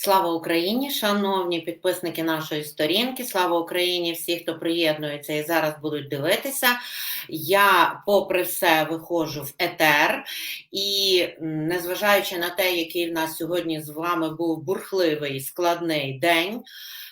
Слава Україні, шановні підписники нашої сторінки. Слава Україні, всі, хто приєднується і зараз будуть дивитися. Я, попри все, виходжу в етер, і незважаючи на те, який в нас сьогодні з вами був бурхливий складний день.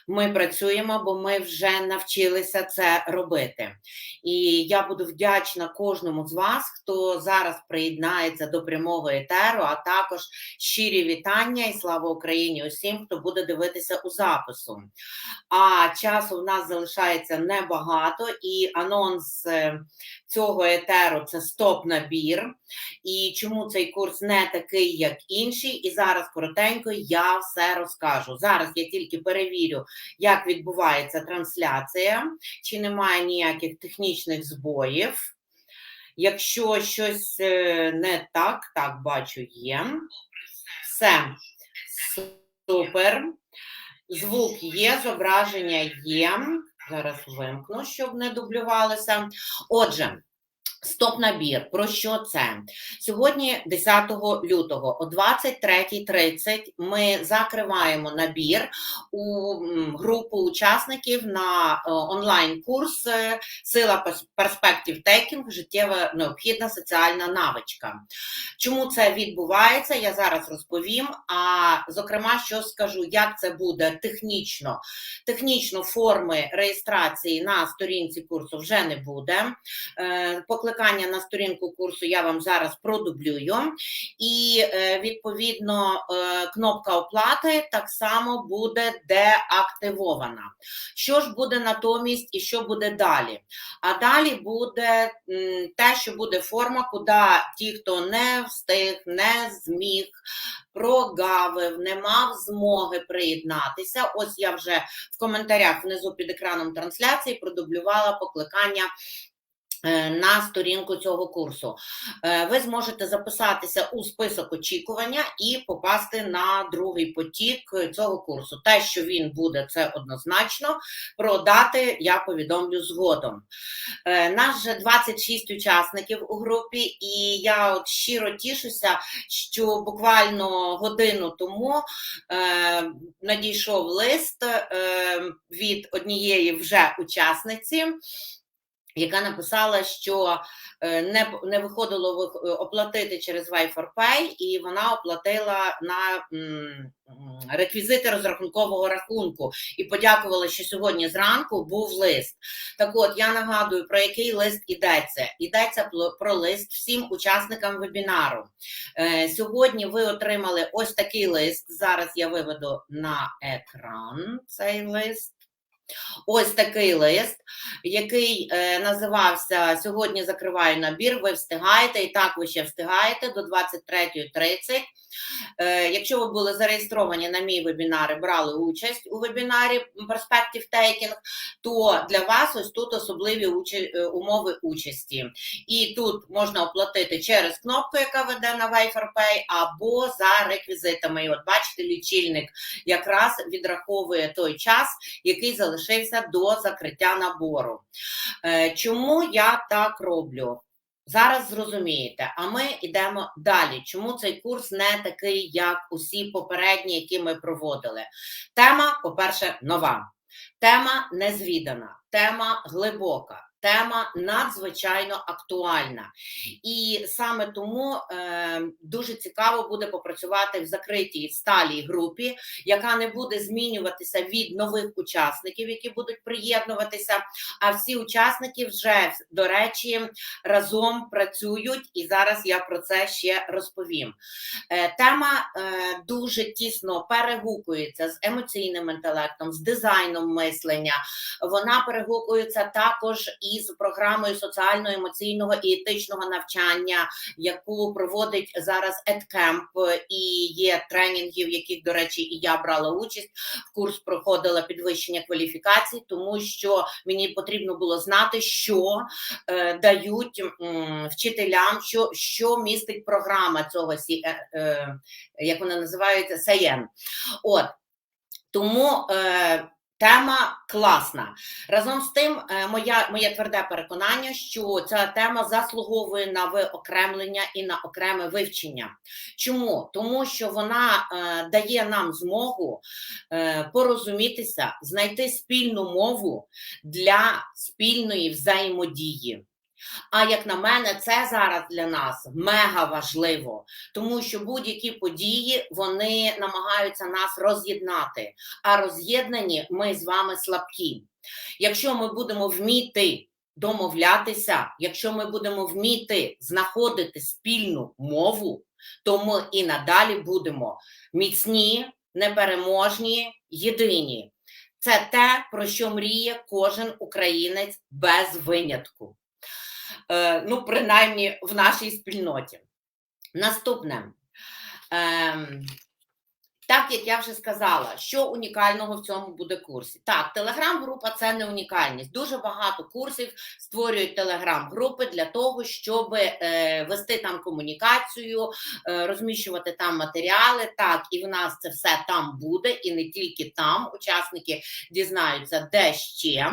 Ми працюємо, бо ми вже навчилися це робити. І я буду вдячна кожному з вас, хто зараз приєднається до прямого етеру, а також щирі вітання і слава Україні усім, хто буде дивитися у запису. А часу в нас залишається небагато, і анонс е, цього етеру це стоп-набір. І чому цей курс не такий, як інший. І зараз коротенько я все розкажу. Зараз я тільки перевірю як відбувається трансляція, чи немає ніяких технічних збоїв. Якщо щось е, не так, так бачу, є. Все супер. Звук є, зображення є. Зараз вимкну, щоб не дублювалося. Отже, Стоп-набір. Про що це? Сьогодні, 10 лютого, о 23.30 ми закриваємо набір у групу учасників на е, онлайн-курс е, Сила перспектив текінг, життєва необхідна соціальна навичка. Чому це відбувається? Я зараз розповім. А зокрема, що скажу, як це буде технічно. Технічно форми реєстрації на сторінці курсу вже не буде. Е, Покликання на сторінку курсу я вам зараз продублюю, і е, відповідно е, кнопка оплати так само буде деактивована. Що ж буде натомість і що буде далі? А далі буде те, що буде форма, куди ті, хто не встиг, не зміг. Прогавив, не мав змоги приєднатися. Ось я вже в коментарях внизу під екраном трансляції продублювала покликання на сторінку цього курсу. Е, ви зможете записатися у список очікування і попасти на другий потік цього курсу. Те, що він буде, це однозначно. Про дати я повідомлю згодом. Е, нас вже 26 учасників у групі, і я от щиро тішуся, що буквально годину тому надійшов лист від однієї вже учасниці яка написала, що е, не не виходило е, оплатити через Wi4Pay, і вона оплатила на реквізити розрахункового рахунку і подякувала, що сьогодні зранку був лист. Так от я нагадую, про який лист йдеться. Йдеться про лист всім учасникам вебінару. Е, сьогодні ви отримали ось такий лист. Зараз я виведу на екран цей лист. Ось такий лист, який е, називався Сьогодні закриваю набір. Ви встигаєте, і так ви ще встигаєте до 23.30. Е, Якщо ви були зареєстровані на мій вебінар і брали участь у вебінарі Perspective Taking, то для вас ось тут особливі. Е, умови участі. І тут можна оплатити через кнопку, яка веде на Wi-Fi або за реквізитами. І от бачите, лічильник якраз відраховує той час, який залишається залишився до закриття набору. Е, чому я так роблю? Зараз зрозумієте, а ми йдемо далі. Чому цей курс не такий, як усі попередні, які ми проводили? Тема, по-перше, нова, тема незвідана, тема глибока тема надзвичайно актуальна, і саме тому е, дуже цікаво буде попрацювати в закритій сталій групі, яка не буде змінюватися від нових учасників, які будуть приєднуватися. А всі учасники вже до речі разом працюють, і зараз я про це ще розповім. Е, Тема е, дуже тісно перегукується з емоційним інтелектом, з дизайном мислення. Вона перегукується також із програмою соціально-емоційного і етичного навчання, яку проводить зараз Едкемп, і є тренінги, в яких, до речі, і я брала участь. В курс проходила підвищення кваліфікацій, тому що мені потрібно було знати, що е, дають м, вчителям, що що містить програма цього е, е, як вона називається, СЕЄН. От тому. Е, Тема класна. Разом з тим, е, моя, моє тверде переконання, що ця тема заслуговує на виокремлення і на окреме вивчення. Чому? Тому що вона е, дає нам змогу е, порозумітися, знайти спільну мову для спільної взаємодії. А як на мене, це зараз для нас мега важливо, тому що будь-які події вони намагаються нас роз'єднати, а роз'єднані ми з вами слабкі. Якщо ми будемо вміти домовлятися, якщо ми будемо вміти знаходити спільну мову, то ми і надалі будемо міцні, непереможні, єдині. Це те, про що мріє кожен українець без винятку. Е, ну, принаймні в нашій спільноті. Наступне. Так як я вже сказала, що унікального в цьому буде курсі? Так, телеграм-група це не унікальність. Дуже багато курсів створюють телеграм-групи для того, щоб е, вести там комунікацію, е, розміщувати там матеріали. Так, і в нас це все там буде, і не тільки там. Учасники дізнаються де ще.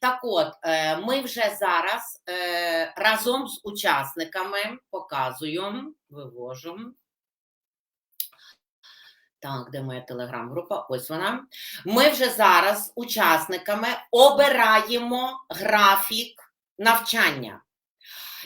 Так, от е, ми вже зараз е, разом з учасниками показуємо, вивожу. Так, де моя телеграм-група? Ось вона. Ми вже зараз учасниками обираємо графік навчання.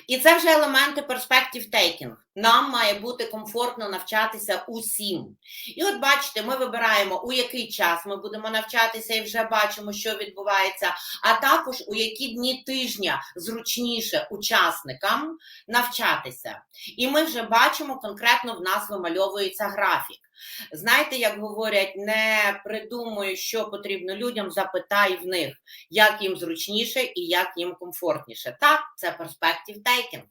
І це вже елементи перспектив тейкінг. Нам має бути комфортно навчатися усім. І от бачите, ми вибираємо, у який час ми будемо навчатися, і вже бачимо, що відбувається, а також у які дні тижня зручніше учасникам навчатися. І ми вже бачимо, конкретно в нас вимальовується графік. Знаєте, як говорять, не придумуй, що потрібно людям, запитай в них, як їм зручніше і як їм комфортніше. Так, це перспектив тейкінг.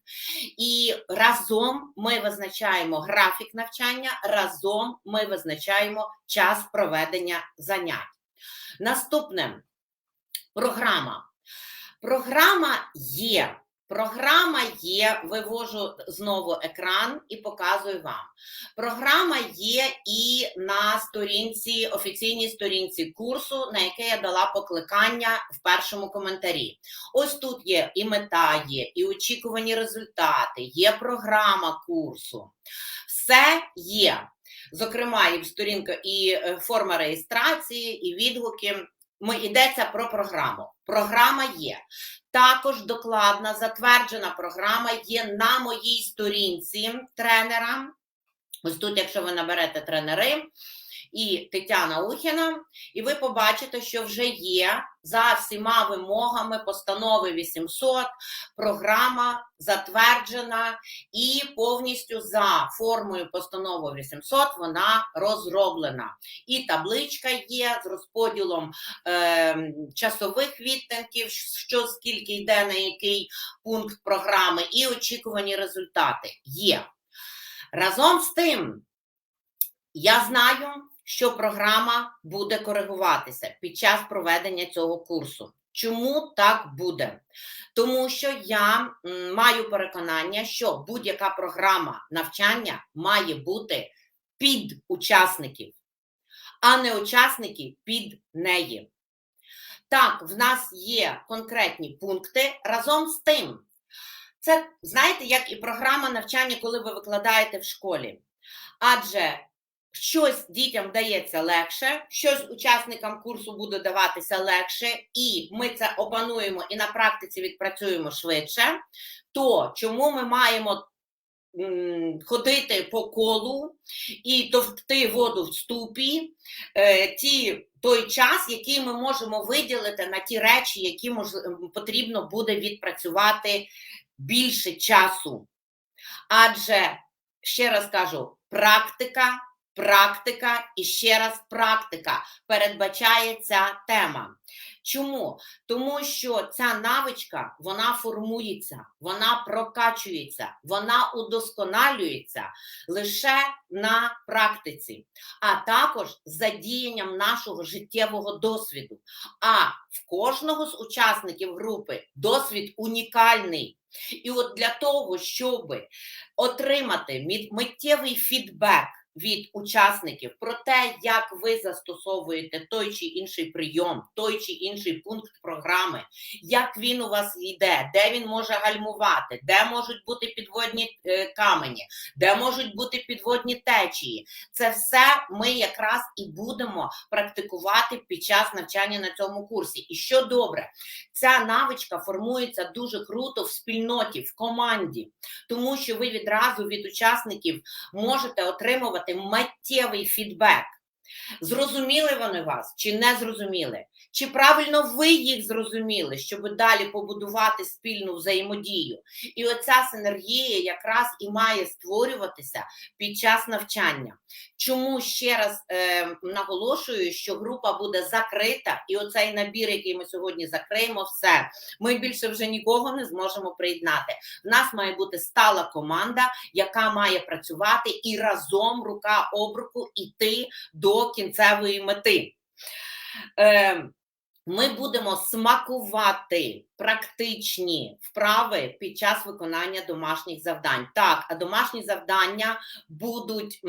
І разом ми визначаємо графік навчання, разом ми визначаємо час проведення занять. Наступне програма. Програма є. Програма є, вивожу знову екран і показую вам. Програма є і на сторінці, офіційній сторінці курсу, на яке я дала покликання в першому коментарі. Ось тут є і мета, є, і очікувані результати, є програма курсу. Все є. Зокрема, і сторінка, і е, форма реєстрації, і відгуки. Ми йдеться про програму. Програма є. Також докладна затверджена програма є на моїй сторінці тренера. Ось тут, якщо ви наберете тренери і Тетяна Ухіна, і ви побачите, що вже є за всіма вимогами постанови 800, програма затверджена і повністю за формою постанови 800 вона розроблена. І табличка є з розподілом е, часових відтинків, що скільки йде на який пункт програми, і очікувані результати є. Разом з тим, я знаю, що програма буде коригуватися під час проведення цього курсу. Чому так буде? Тому що я маю переконання, що будь-яка програма навчання має бути під учасників, а не учасники під неї. Так, в нас є конкретні пункти разом з тим. Це, знаєте, як і програма навчання, коли ви викладаєте в школі. Адже щось дітям дається легше, щось учасникам курсу буде даватися легше, і ми це опануємо і на практиці відпрацюємо швидше, то чому ми маємо ходити по колу і товкти воду в ступі, е, ті, той час, який ми можемо виділити на ті речі, які мож, потрібно буде відпрацювати більше часу. Адже, ще раз кажу, практика Практика і ще раз практика передбачає ця тема. Чому? Тому що ця навичка вона формується, вона прокачується, вона удосконалюється лише на практиці, а також задіянням нашого життєвого досвіду. А в кожного з учасників групи досвід унікальний. І от для того, щоб отримати миттєвий фідбек від учасників про те, як ви застосовуєте той чи інший прийом, той чи інший пункт програми, як він у вас йде, де він може гальмувати, де можуть бути підводні е, камені, де можуть бути підводні течії. Це все ми якраз і будемо практикувати під час навчання на цьому курсі. І що добре, ця навичка формується дуже круто в спільноті, в команді, тому що ви відразу від учасників можете отримувати миттєвий фідбек. Зрозуміли вони вас чи не зрозуміли? Чи правильно ви їх зрозуміли, щоб далі побудувати спільну взаємодію? І оця синергія якраз і має створюватися під час навчання. Чому ще раз е, наголошую, що група буде закрита, і оцей набір, який ми сьогодні закриємо, все ми більше вже нікого не зможемо приєднати. В нас має бути стала команда, яка має працювати і разом рука об руку іти до кінцевої мети. Е, ми будемо смакувати практичні вправи під час виконання домашніх завдань. Так, а домашні завдання будуть.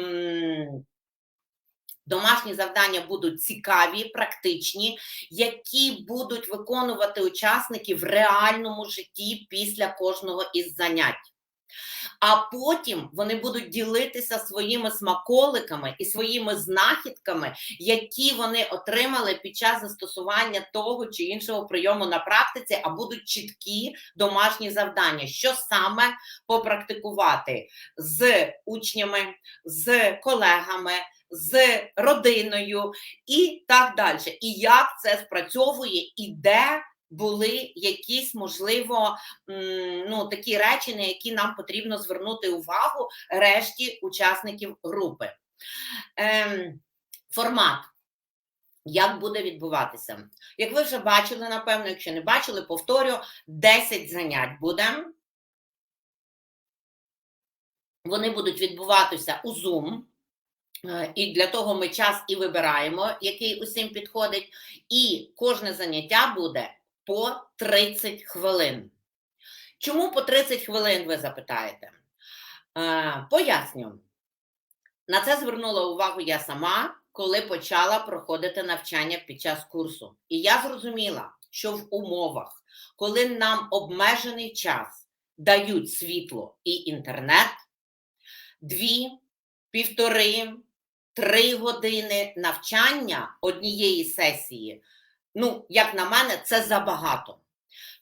Домашні завдання будуть цікаві, практичні, які будуть виконувати учасники в реальному житті після кожного із занять. А потім вони будуть ділитися своїми смаколиками і своїми знахідками, які вони отримали під час застосування того чи іншого прийому на практиці, а будуть чіткі домашні завдання, що саме попрактикувати з учнями, з колегами. З родиною і так далі, і як це спрацьовує, і де були якісь, можливо, ну, такі речі, на які нам потрібно звернути увагу решті учасників групи. Ем, Формат. Як буде відбуватися? Як ви вже бачили, напевно, якщо не бачили, повторю, 10 занять буде. Вони будуть відбуватися у Zoom. Е, і для того ми час і вибираємо, який усім підходить. І кожне заняття буде по 30 хвилин. Чому по 30 хвилин, ви запитаєте? Е, Поясню. На це звернула увагу я сама, коли почала проходити навчання під час курсу. І я зрозуміла, що в умовах, коли нам обмежений час дають світло і інтернет, дві, півтори, три години навчання однієї сесії ну, як на мене, це забагато.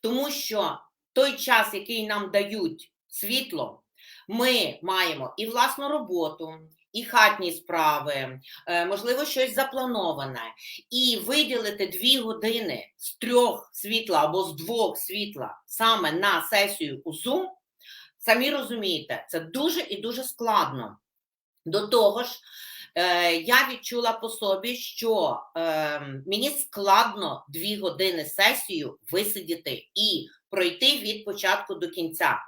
Тому що той час, який нам дають світло, ми маємо і власну роботу, і хатні справи, е, можливо, щось заплановане, і виділити дві години з трьох світла або з двох світла саме на сесію у Zoom, самі розумієте, це дуже і дуже складно. До того ж, я відчула по собі, що е, мені складно дві години сесію висидіти і пройти від початку до кінця.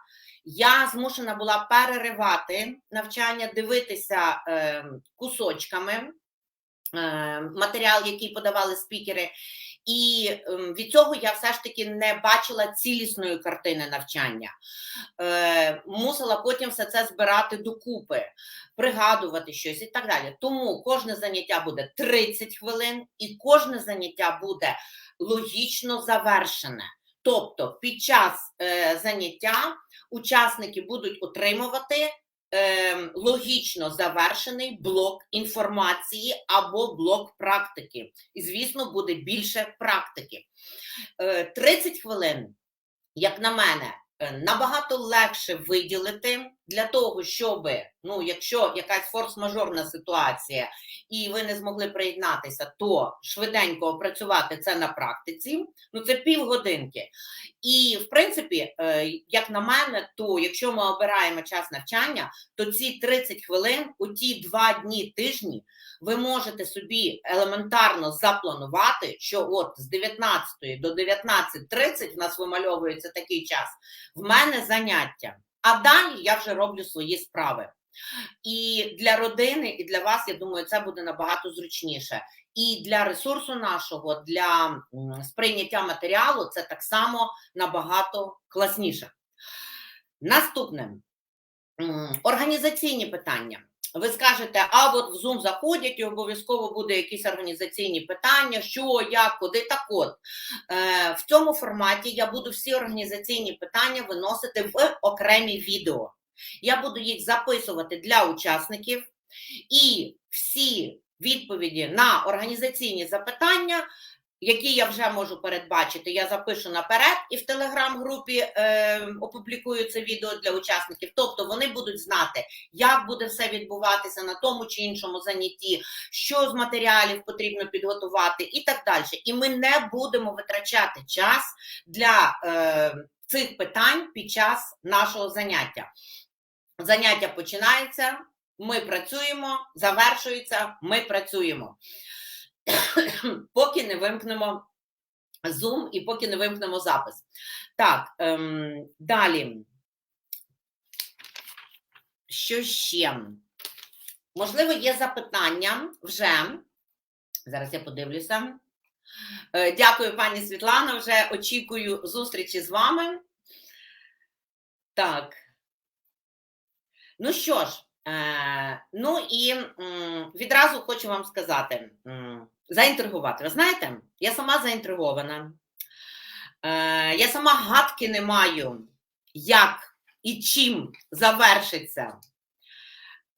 Я змушена була переривати навчання, дивитися е, кусочками е, матеріал, який подавали спікери, і ем, від цього я все ж таки не бачила цілісної картини навчання. Е, Мусила потім все це збирати докупи, пригадувати щось і так далі. Тому кожне заняття буде 30 хвилин, і кожне заняття буде логічно завершене. Тобто під час е, заняття учасники будуть отримувати е, логічно завершений блок інформації або блок практики. І, звісно, буде більше практики. Е, 30 хвилин, як на мене, Е, набагато легше виділити для того, щоб, ну, якщо якась форс-мажорна ситуація, і ви не змогли приєднатися, то швиденько опрацювати це на практиці. Ну, це півгодинки. І, в принципі, е, як на мене, то якщо ми обираємо час навчання, то ці 30 хвилин у ті два дні тижні ви можете собі елементарно запланувати, що от з 19 до 19.30 в нас вимальовується такий час, в мене заняття. А далі я вже роблю свої справи. І для родини, і для вас, я думаю, це буде набагато зручніше. І для ресурсу нашого, для сприйняття матеріалу, це так само набагато класніше. Наступне організаційні питання. Ви скажете, а от в Zoom заходять і обов'язково буде якісь організаційні питання, що, як, куди. Так от е, в цьому форматі я буду всі організаційні питання виносити в окремі відео. Я буду їх записувати для учасників, і всі відповіді на організаційні запитання які я вже можу передбачити, я запишу наперед і в телеграм-групі е, опублікую це відео для учасників. Тобто вони будуть знати, як буде все відбуватися на тому чи іншому занятті, що з матеріалів потрібно підготувати, і так далі. І ми не будемо витрачати час для е, цих питань під час нашого заняття. Заняття починається, ми працюємо, завершується, ми працюємо. поки не вимкнемо Zoom і поки не вимкнемо запис. Так, ем, далі. Що ще? Можливо, є запитання вже. Зараз я подивлюся. Е, дякую, пані Світлана. Вже очікую зустрічі з вами. Так. Ну що ж, е, ну і відразу хочу вам сказати. Заінтригувати. Ви знаєте, я сама заінтригована. Е, Я сама гадки не маю, як і чим завершиться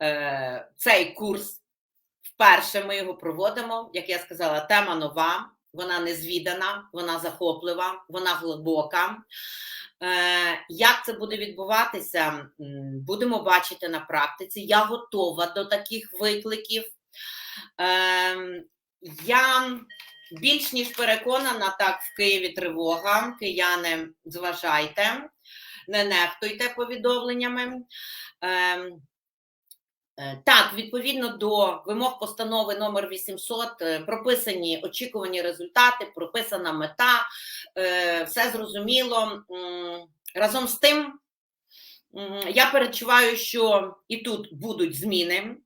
е, цей курс. Вперше ми його проводимо. Як я сказала, тема нова, вона незвідана, вона захоплива, вона глибока. Е, Як це буде відбуватися, будемо бачити на практиці. Я готова до таких викликів. Я більш ніж переконана, так в Києві тривога. Кияни, зважайте, не нехтуйте повідомленнями. Ем, е, так, відповідно до вимог постанови номер 800 е, прописані очікувані результати, прописана мета, е, все зрозуміло. Разом з тим, я перечуваю, що і тут будуть зміни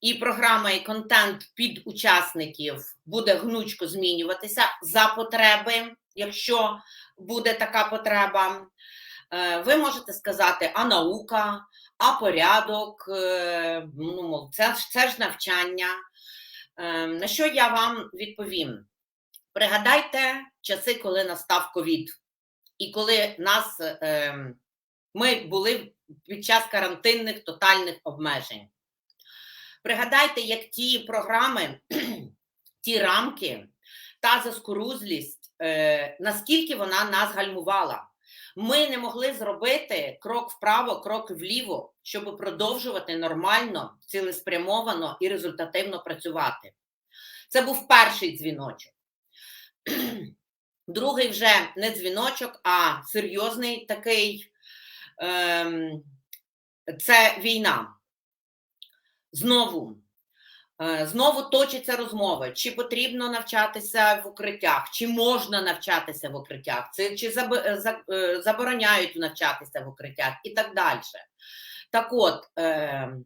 і програма, і контент під учасників буде гнучко змінюватися за потреби, якщо буде така потреба. Е, ви можете сказати, а наука, а порядок, е, ну, це, це ж навчання. Е, на що я вам відповім? Пригадайте часи, коли настав ковід, і коли нас ми були під час карантинних тотальних обмежень. Пригадайте, як ті програми, ті рамки, та заскорузлість, е, наскільки вона нас гальмувала. Ми не могли зробити крок вправо, крок вліво, щоб продовжувати нормально, цілеспрямовано і результативно працювати. Це був перший дзвіночок. Другий вже не дзвіночок, а серйозний такий ем, це війна. Знову е, знову точаться розмови, чи потрібно навчатися в укриттях, чи можна навчатися в укриттях, чи е, е, забороняють навчатися в укриттях і так далі. Так от,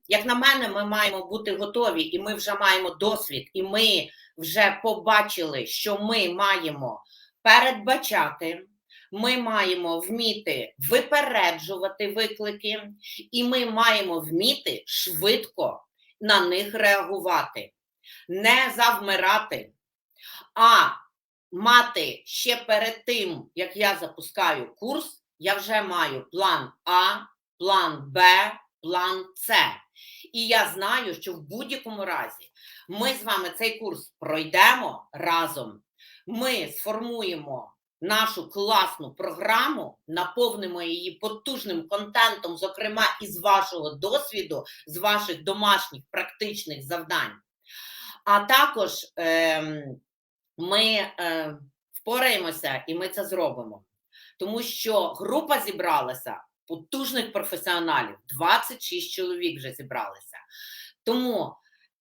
як на мене, ми маємо бути готові, і ми вже маємо досвід, і ми вже побачили, що ми маємо передбачати. Ми маємо вміти випереджувати виклики, і ми маємо вміти швидко на них реагувати, не завмирати, а мати ще перед тим, як я запускаю курс, я вже маю план А, план Б, план С. І я знаю, що в будь-якому разі ми з вами цей курс пройдемо разом. Ми сформуємо нашу класну програму, наповнимо її потужним контентом, зокрема із вашого досвіду, з ваших домашніх практичних завдань. А також е, ми е, впораємося і ми це зробимо. Тому що група зібралася потужних професіоналів, 26 чоловік вже зібралися. Тому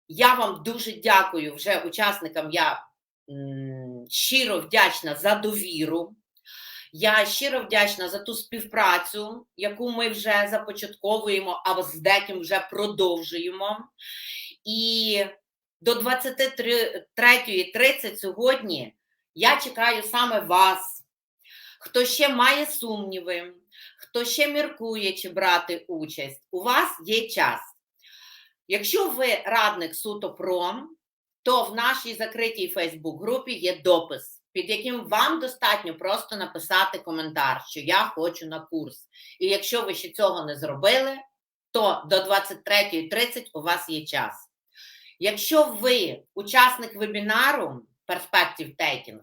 я вам дуже дякую вже учасникам. я щиро вдячна за довіру. Я щиро вдячна за ту співпрацю, яку ми вже започатковуємо, а з деким вже продовжуємо. І до 23.30 сьогодні я чекаю саме вас, хто ще має сумніви, хто ще міркує, чи брати участь. У вас є час. Якщо ви радник суто пром, то в нашій закритій Фейсбук-групі є допис, під яким вам достатньо просто написати коментар, що я хочу на курс. І якщо ви ще цього не зробили, то до 23.30 у вас є час. Якщо ви учасник вебінару Perspective Taking,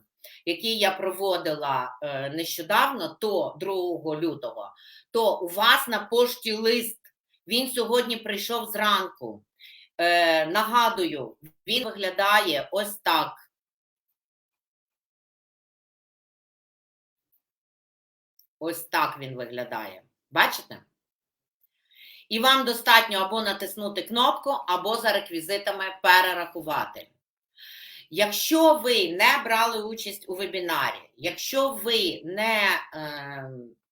який я проводила е, нещодавно, то 2 лютого, то у вас на пошті лист. Він сьогодні прийшов зранку. Е, нагадую, він виглядає ось так. Ось так він виглядає. Бачите? І вам достатньо або натиснути кнопку, або за реквізитами перерахувати. Якщо ви не брали участь у вебінарі, якщо ви не е,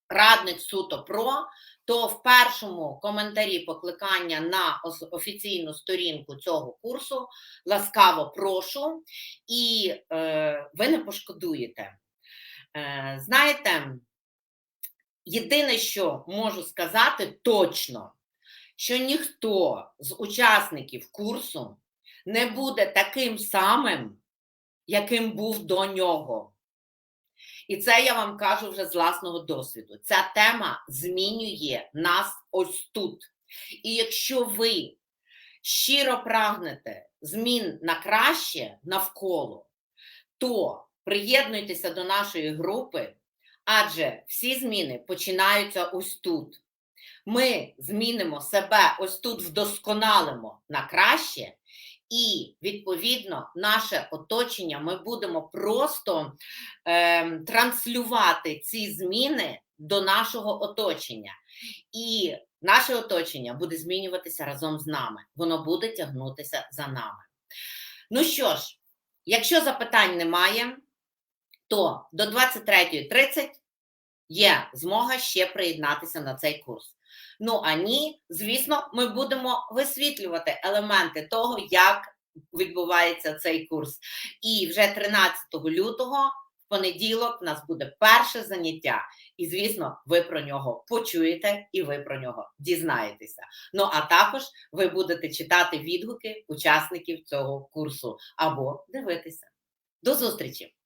радник суто про, то в першому коментарі покликання на офіційну сторінку цього курсу ласкаво прошу, і е, ви не пошкодуєте. Е, Знаєте, єдине, що можу сказати точно, що ніхто з учасників курсу не буде таким самим, яким був до нього. І це я вам кажу вже з власного досвіду. Ця тема змінює нас ось тут. І якщо ви щиро прагнете змін на краще навколо, то приєднуйтеся до нашої групи, адже всі зміни починаються ось тут. Ми змінимо себе ось тут, вдосконалимо на краще, і, відповідно, наше оточення ми будемо просто е, транслювати ці зміни до нашого оточення. І наше оточення буде змінюватися разом з нами. Воно буде тягнутися за нами. Ну що ж, якщо запитань немає, то до 23.30 є змога ще приєднатися на цей курс. Ну а ні, звісно, ми будемо висвітлювати елементи того, як відбувається цей курс. І вже 13 лютого, в понеділок, у нас буде перше заняття. І, звісно, ви про нього почуєте і ви про нього дізнаєтеся. Ну а також ви будете читати відгуки учасників цього курсу або дивитися. До зустрічі!